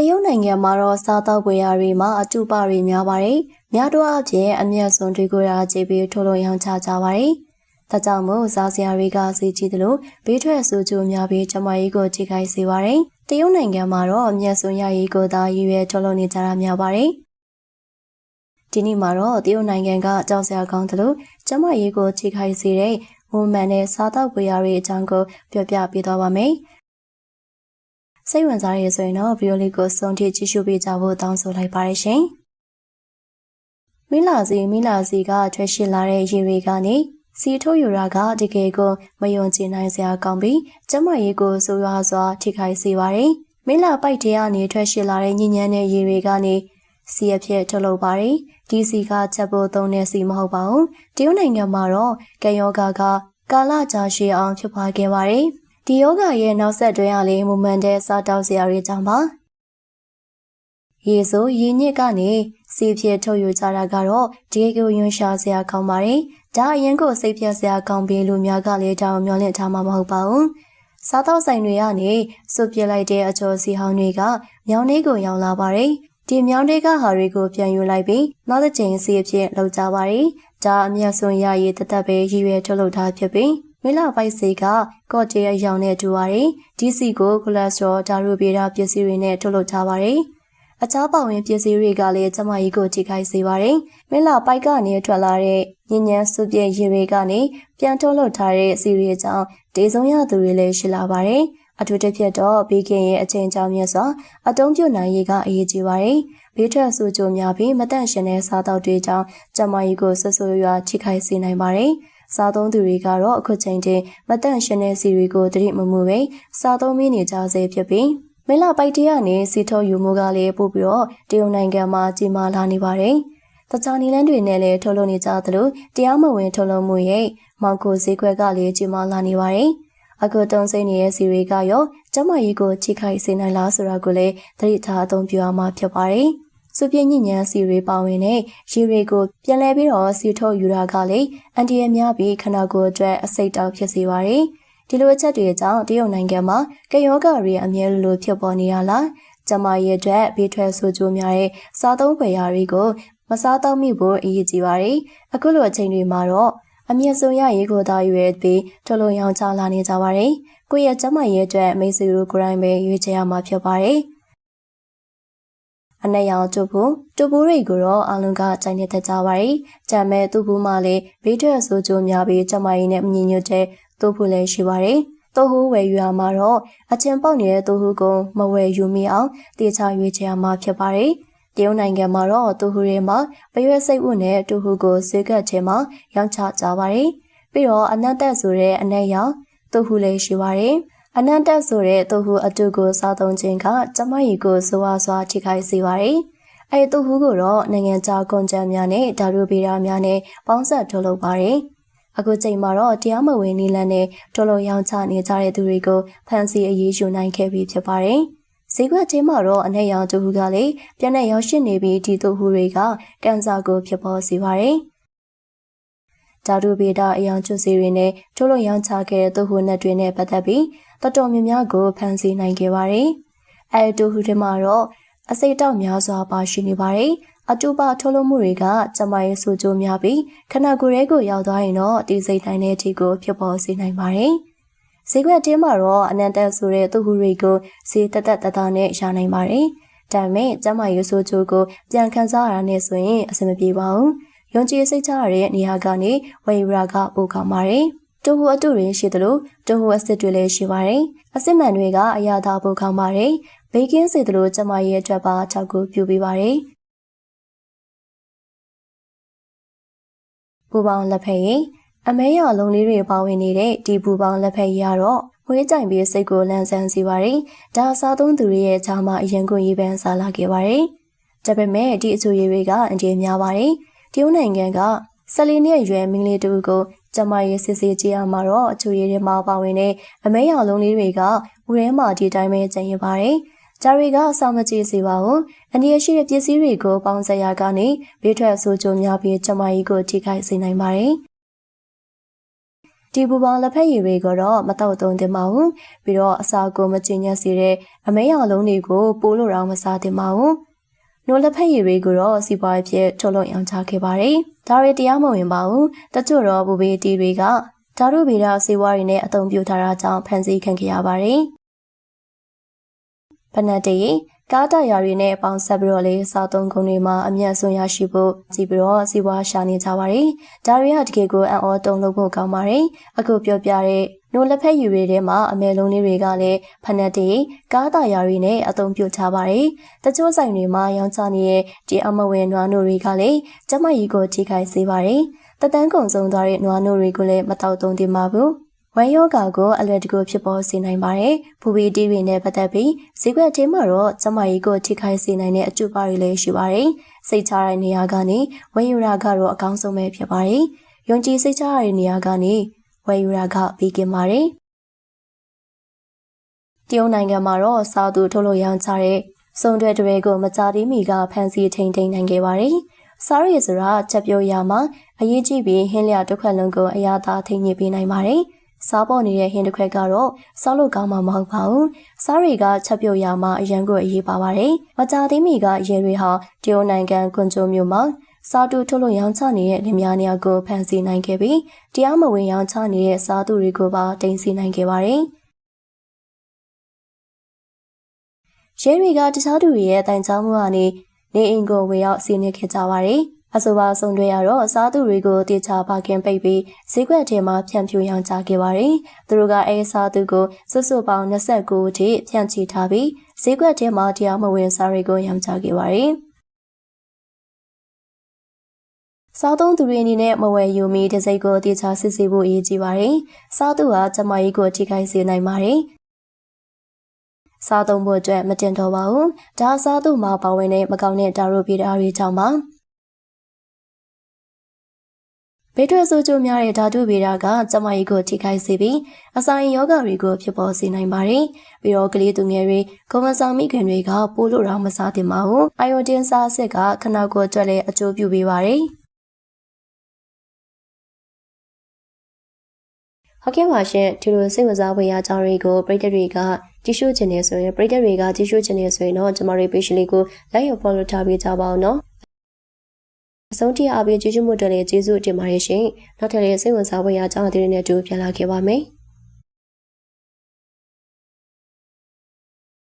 တရုတ်နိုင်ငံမှာတော့စားတောက်ပွေရာတွေမှာအတူပါတွေများပါတယ်။များတော့အပြင်အမျက်စွန်တွေကိုရာကြည့်ပြီးထိုးလို့ရောင်းချကြပါတယ်။ဒါကြောင့်မို့စားစရာတွေကစီကြည့်သလိုဘေးထွက်ဆိုးကျိုးများပြီးကျမကြီးကိုထိခိုက်စေပါတယ်။တရုတ်နိုင်ငံမှာတော့အမျက်စွန်ရည်ကိုသာရည်ရွယ်ထုတ်လုပ်နေကြတာများပါတယ်။ဒီနေ့မှာတော့တရုတ်နိုင်ငံကကြောက်စရာကောင်းသလိုကျမကြီးကိုထိခိုက်စေတဲ့မွန်မှန်တဲ့စားတောက်ပွေရာတွေအကြောင်းကိုပြောပြပေးသွားပါမယ်။ စိတ်ဝင်စားရဆိုရင်တော့ဗီဒီယိုလေးကိုဆုံးထိကြည့်ရှုပေးကြဖို့တောင်းဆိုလိုက်ပါတယ်ရှင်။မိလာစီမိလာစီကထွက်ရှိလာတဲ့ရေတွေကနေစီထိုးယူရာကတကယ်ကိုမယုံကြည်နိုင်စရာကောင်းပြီးကျမရေးကိုဆိုးရွားစွာထိခိုက်စေပါတယ်။မိလာပိုက်တဲကနေထွက်ရှိလာတဲ့ညဉ့်ညမ်းတဲ့ရေတွေကနေစီအဖြစ်ထုတ်လုပ်ပါတယ်။ဒီစီကချက်ဖို့သုံးတဲ့စီမဟုတ်ပါဘူး။တရုတ်နိုင်ငံမှာတော့ကံယောဂါကကာလကြာရှည်အောင်ဖြစ်ပွားခဲ့ပါတယ်။ ဒီယောဂရဲ့နောက်ဆက်တွဲအလေးမူမန်တဲ့စားတောက်စရာတွေကြောင့်ပါရေဆိုရေညစ်ကနေစီဖြစ်ထုတ်ယူကြတာကတော့ဒီကိုယွန်းရှာစရာကောင်းပါတယ်ဒါအရင်ကိုစိတ်ပြက်စရာကောင်းပြီးလူများကလည်းတောင်းမျောလင့်ထားမှာမဟုတ်ပါဘူးစားတောက်ဆိုင်တွေကနေစွပြစ်လိုက်တဲ့အကျော်စီဟောင်းတွေကမြောင်းလေးကိုရောက်လာပါတယ်ဒီမြောင်းတွေကဟာတွေကိုပြန်ယူလိုက်ပြီးနောက်တစ်ချိန်စီအဖြစ်လောက်ကြပါတယ်ဒါအမျက်စွန်ရရည်တသက်ပဲရည်ရွယ်ထုတ်လုပ်ထားဖြစ်ပြီး မလပိုက်စေကကော့တေအရောင်နဲ့တူပါတယ်။ဒီစီကိုကိုလက်စထရောဒါရူဗီရာပစ္စည်းတွေနဲ့ထုတ်လုပ်ထားပါတယ်။အခြားပဝင်ပစ္စည်းတွေကလည်းကျမကြီးကိုထိခိုက်စေပါတယ်။မလပိုက်ကနေထွက်လာတဲ့ညဉ့်ညမ်းစုပြည့်ရေတွေကနေပြန်ထုတ်လုပ်ထားတဲ့စီရီအကြောင်းဒေဆုံးရသူတွေလည်းရှိလာပါတယ်။အထူးတစ်ဖြစ်တော့ဘေးကင်းရဲ့အချိန်ကြောင်းမြတ်စွာအတုံးပြုတ်နိုင်ရေးကအရေးကြီးပါတယ်။ဘေးထွက်ဆူကြိုများပြီးမတန့်ရှင်တဲ့စားတောက်တွေကြောင့်ကျမကြီးကိုဆွဆွရွာထိခိုက်စေနိုင်ပါတယ်။ စားသုံးသူတွေကတော့အခုချိန်ထိမတန့်ရှင်တဲ့စီတွေကိုတတိမမှုပဲစားသုံးမိနေကြဆဲဖြစ်ပြီးမင်းလာပိုက်တရကနေစီထောယူမှုကလည်းပို့ပြီးတော့တရုတ်နိုင်ငံမှာကြီးမားလာနေပါတယ်။တခြားနီလန်းတွေနဲ့လည်းထုတ်လုပ်နေကြသလိုတရားမဝင်ထုတ်လုပ်မှုရဲ့မောင်ကိုဈေးကွက်ကလည်းကြီးမားလာနေပါတယ်။အခုတုံးစိမ့်နေတဲ့စီတွေကရောကျမကြီးကိုချိခိုက်စေနိုင်လားဆိုတာကိုလည်းသတိထားအသုံးပြုရမှာဖြစ်ပါတယ်။ စပြင်းညဉ့်ညမ်းစီတွေပါဝင်တဲ့ရေတွေကိုပြန်လဲပြီးတော့စီထုတ်ယူတာကလေအန်တီရများပြီးခနာကိုအတွက်အစိတ်တောက်ဖြစ်စေပါတယ်။ဒီလိုအချက်တွေကြောင့်တရုတ်နိုင်ငံမှာကယောဂတွေအမြဲလိုဖြစ်ပေါ်နေရလား။ကျမရဲ့အတွက်ဘေးထွက်ဆိုးကျိုးများတဲ့စားသုံးပယ်ရာတွေကိုမစားတော့မိဖို့အရေးကြီးပါတယ်။အခုလိုအချိန်တွေမှာတော့အမြင့်ဆုံးရရေးကိုသာရွေးပြီးထလုံးရောင်ချလာနေကြပါတယ်။ကိုယ့်ရဲ့ကျမရဲ့အတွက်မိတ်ဆွေတို့ကိုယ်တိုင်ပဲရွေးချယ်ရမှာဖြစ်ပါတယ်။ အနက်ရောင်တူဘူးတူဘူးတွေကိုတော့အလုံးကကြိုင်နေတတ်ကြပါရီ။ကြံမဲ့တူဘူးမှလည်းဘေးထွက်ဆိုးကျိုးများပြီးကျမကြီးနဲ့မညီညွတ်တဲ့တူဘူးလည်းရှိပါရီ။တူဟူးဝယ်ယူရမှာတော့အချင်းပေါက်နေတဲ့တူဟူးကိုမဝယ်ယူမိအောင်တေချာရွေးချယ်ရမှာဖြစ်ပါရီ။တရုတ်နိုင်ငံမှာတော့တူဟူတွေမှာပရွက်စိတ်ဝတ်နဲ့တူဟူကိုဈေးကတ်ထဲမှာရောင်းချကြပါရီ။ပြီးတော့အနက်တက်ဆိုတဲ့အနက်ရောင်တူဟူလည်းရှိပါရီ။ အနန္တဆိုတဲ့သူဟုအတူကိုစားသုံးခြင်းကကျမကြီးကိုစွာစွာထိခိုက်စေပါတယ်။အဲသူဟုကိုတော့နိုင်ငံခြားကွန်ကြမ်းများနဲ့ဓာတုဗေဒများနဲ့ပေါင်းစပ်ထုတ်လုပ်ပါတယ်။အခုချိန်မှာတော့တရားမဝင်နီလန်နဲ့ထုတ်လုပ်ရောင်းချနေကြတဲ့သူတွေကိုဖမ်းဆီးအရေးယူနိုင်ခဲ့ပြီဖြစ်ပါတယ်။ဈေးကွက်ချင်းမှာတော့အနေရောင်သူဟုကလည်းပြန်နဲ့ရောက်ရှိနေပြီးဒီသူဟုတွေကကန်ဆာကိုဖြစ်ပေါ်စေပါတယ်။ဓာတုဗေဒအယောင်ကျွစီတွေနဲ့ထုတ်လုပ်ရောင်းချခဲ့တဲ့သူဟုနဲ့တွေနဲ့ပတ်သက်ပြီး တော်တော်များများကိုဖန်ဆီးနိုင်ခဲ့ပါတယ်။အဲတူဟုထဲမှာတော့အစိတ်တောက်များစွာပါရှိနေပါတယ်။အတူပါထုတ်လုပ်မှုတွေကကျမရဲ့ဆိုကြိုးများပြီးခဏကိုယ်ရဲကိုရောက်သွားရင်တော့ဒီစိတ်တိုင်းတဲ့အထိကိုဖြစ်ပေါ်စေနိုင်ပါတယ်။ဈေးကွက်တင်းမှာတော့အနန္တဆိုတဲ့သူဟုတွေကိုဈေးတက်တက်တသားနဲ့ရနိုင်ပါတယ်။ဒါပေမဲ့ကျမရဲ့ဆိုကြိုးကိုပြန်ခန်းစားရတာနဲ့ဆိုရင်အဆင်မပြေပါဘူး။ယုံကြည်စိတ်ချရတဲ့နေရာကနေဝေရာကပိုကောင်းပါတယ်။ တူဟူအတုတွေရှိသလိုတူဟူအစစ်တွေလည်းရှိပါတယ်။အစစ်မှန်တွေကအရာသာပိုကောင်းပါတယ်။ဘေးကင်းစေသလိုကျမရဲ့အတွက်ပါထောက်ကူပြုပေးပါတယ်။ပူပေါင်းလက်ဖက်ရည်အမဲရလုံးလေးတွေပါဝင်နေတဲ့ဒီပူပေါင်းလက်ဖက်ရည်ကတော့မွေးကြိုင်ပြီးစိတ်ကိုလန်းဆန်းစေပါတယ်။ဒါစားသုံးသူတွေရဲ့ခြားမှာအရင်ကရေးပန်းစားလာခဲ့ပါတယ်။ဒါပေမဲ့ဒီအချိုရည်တွေကအန်တီများပါတယ်။တရုတ်နိုင်ငံကဆလီနဲ့ရွယ်မင်းလေးတူကို ကျမရဲ့စစ်စစ်ကြည့်ရမှာတော့အချူရည်တွေမှာပါဝင်တဲ့အမဲရောင်လုံးလေးတွေကဦးထဲမှာဒီတိုင်းပဲကျင်ရပါတယ်။ဂျာရီကအဆောင်မကြည့်စေပါဘူး။အနည်းရှိတဲ့ပစ္စည်းတွေကိုပေါင်းစပ်ရကနေဘေးထွက်ဆိုးကျိုးများပြီးကျမကြီးကိုထိခိုက်စေနိုင်ပါတယ်။ဒီပူပေါင်းလက်ဖက်ရည်တွေကတော့မတော့သုံးသင့်ပါဘူးပြီးတော့အစာကိုမကျဉ်ညက်စေတဲ့အမဲရောင်လုံးတွေကိုပိုးလို့တော့မစားသင့်ပါဘူး နိုးလက်ဖက်ရည်တွေကိုတော့စီပွားဖြစ်ထုတ်လုပ်ရောင်းချခဲ့ပါတယ်ဒါတွေတရားမဝင်ပါဘူးတချို့တော့ဘူဘေးတီတွေကဓာတုဗေဒစေဝါတွေနဲ့အသုံးပြုထားတာကြောင့်ဖန်ဆီးခံခဲ့ရပါတယ်ဖနက်တရီကားတရာတွေနဲ့ပေါင်းဆက်ပြီးတော့လေစားသုံးကုန်တွေမှာအမျက်ဆုံးရရှိဖို့ကြည့်ပြီးတော့စီးပွားရှာနေကြပါတယ်။ဒါတွေကတကယ်ကိုအံ့ဩတုန်လှုပ်ဖို့ကောင်းပါတယ်။အခုပြောပြတဲ့ နိုးလက်ဖက်ယူတွေထဲမှာအမဲလုံးလေးတွေကလည်းဖနက်တွေကားတရာတွေနဲ့အသုံးပြုထားပါတယ်။တချို့ဆိုင်တွေမှာရောင်းချနေတဲ့ဒီအမဝင်နွားနိုးတွေကလည်းကျမကြီးကိုထိခိုက်စေပါတယ်။တတန်းကုံဆုံးသွားတဲ့နွားနိုးတွေကိုလည်းမတောက်သုံးသင့်ပါဘူး။ဝမ်းယောဂါကိုအလွယ်တကူဖြစ်ပေါ်စေနိုင်ပါတယ်။ဘူဘီတီတွေနဲ့ပတ်သက်ပြီးဈေးကွက်ချင်းမှာတော့ကျမကြီးကိုထိခိုက်စေနိုင်တဲ့အကျိုးပါတွေလည်းရှိပါတယ်။စိတ်ချတဲ့နေရာကနေဝမ်းယူရာကတော့အကောင်းဆုံးပဲဖြစ်ပါတယ်။ယုံကြည်စိတ်ချတဲ့နေရာကနေ ဝမ်းယူရာကပြီးကင်ပါတယ်။တရုတ်နိုင်ငံမှာတော့စားသူထုတ်လို့ရောင်းချတဲ့စုံတွေတွေကိုမကြသေးမီကဖန်စီထိန်ထိန်နိုင်ခဲ့ပါတယ်။စားရည်ဆိုတာချက်ပြိုရမှာအရေးကြီးပြီးဟင်းလျာတစ်ခွက်လုံးကိုအရာသာထိန်ညစ်ပေးနိုင်ပါတယ်။စားပေါ်နေတဲ့ဟင်းတစ်ခွက်ကတော့စားလို့ကောင်းမှာမဟုတ်ပါဘူး။စားတွေကချက်ပြုတ်ရမှာအရန်ကိုအရေးပါပါတယ်။မကြသေးမီကရဲတွေဟာတရုတ်နိုင်ငံကွန်ဂျိုမြို့မှာ စားတူထုတ်လို့ရောင်းချနေတဲ့လင်မယားများကိုဖမ်းဆီးနိုင်ခဲ့ပြီးတရားမဝင်ရောင်းချနေတဲ့စားသူတွေကိုပါတင်စီနိုင်ခဲ့ပါတယ်။ရဲတွေကတခြားသူတွေရဲ့တိုင်ချောင်းမှုကနေနေအိမ်ကိုဝင်ရောက်စီးနင်းခဲ့ကြပါတယ်။အဆိုပါဆုံးတွေကတော့စားသူတွေကိုတေချာပါခင်ပိတ်ပြီးဈေးကွက်ထဲမှာဖြန့်ဖြူးရောင်းချခဲ့ပါတယ်။သူတို့ကအဲစားသူကိုစွတ်စွတ်ပေါင်း29အထိဖြန့်ချီထားပြီးဈေးကွက်ထဲမှာတရားမဝင်စားတွေကိုရောင်းချခဲ့ပါတယ်။ စားသုံးသူတွေအနေနဲ့မဝယ်ယူမီတစ်စိတ်ကိုတေချာစစ်ဆေးဖို့အရေးကြီးပါတယ်။စားသူဟာကျမကြီးကိုထိခိုက်စေနိုင်ပါတယ်။စားသုံးဖို့အတွက်မတင်တော့ပါဘူး။ဒါစားသူမှာပါဝင်တဲ့မကောင်းတဲ့ဓာတ်ရိုးပြတာတွေကြောင့်ပါ။ဘေးထွက်ဆိုးကျိုးများတဲ့ဓာတုဗေဒကကျမကြီးကိုထိခိုက်စေပြီးအစာရင်ယောဂတွေကိုဖြစ်ပေါ်စေနိုင်ပါတယ်။ပြီးတော့ကလေးသူငယ်တွေကိုယ်ဝန်ဆောင်မိခင်တွေကပိုးလို့တော့မစားသင့်ပါဘူး။အိုင်ယိုတင်စားစစ်ကခနာကိုအတွက်လည်းအကျိုးပြုပေးပါတယ်။ ဟုတ်ကဲ့ပါရှင်ဒီလိုစိတ်ဝင်စားဖွယ်ရာအကြောင်းတွေကိုပရိသတ်တွေကကြည့်ရှုချင်နေဆိုရင်ပရိသတ်တွေကကြည့်ရှုချင်နေဆိုရင်တော့ကျမတို့ page လေးကို like ရ follow ထားပေးကြပါအောင်နော်အဆုံးထိအားပေးကျေးဇူးမှုတင်လေးကျေးဇူးတင်ပါတယ်ရှင်နောက်ထပ်လည်းစိတ်ဝင်စားဖွယ်ရာအကြောင်းအသေးတွေနဲ့တူပြန်လာခဲ့ပါမယ်